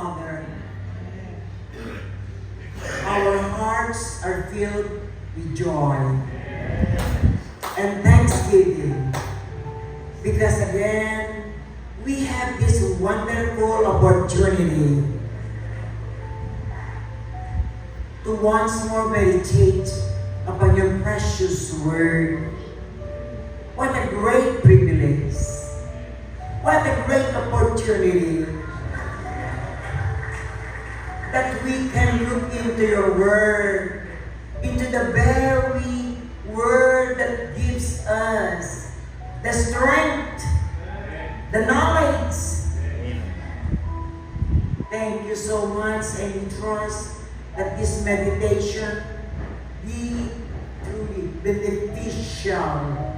Father. Our hearts are filled with joy and thanksgiving because again, we have this wonderful opportunity to once more meditate upon your precious word. What a great privilege! What a great opportunity! That we can look into your word, into the very word that gives us the strength, the knowledge. Thank you so much and trust that this meditation be truly beneficial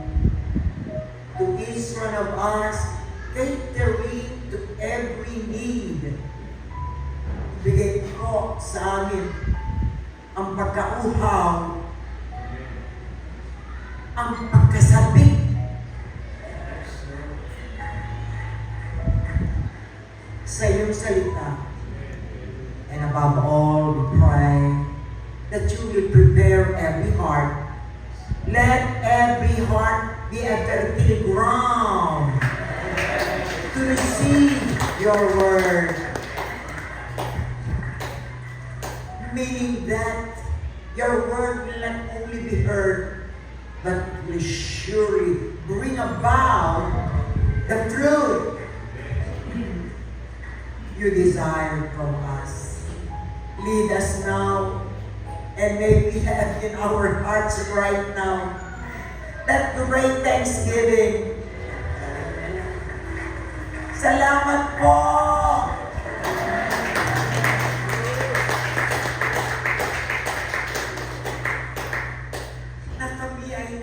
to each one of us, sa amin ang pagkauhaw, ang pagkasabik, sa iyong salita. And above all, we pray that you will prepare every heart. Let every heart be a fertile ground to receive your word. Your word will not only be heard, but will surely bring about the fruit you desire from us. Lead us now, and may we have in our hearts right now that great thanksgiving. Salamat po!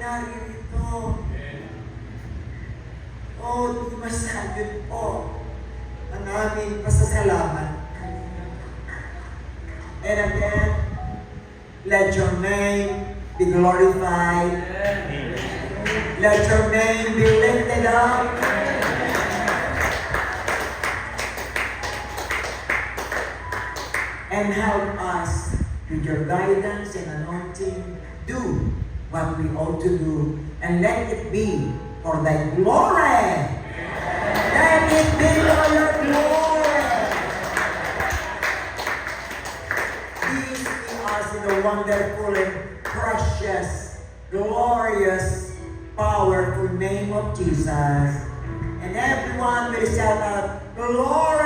Kami ay naririto. O, di masagot po ang aming pasasalamat. And again, let your name be glorified. Let your name be lifted up. And help us with your guidance and anointing do what we ought to do. And let it be for thy glory. Let it be for your glory. These ask in the wonderful and precious, glorious, powerful name of Jesus. And everyone will shout out, Glory!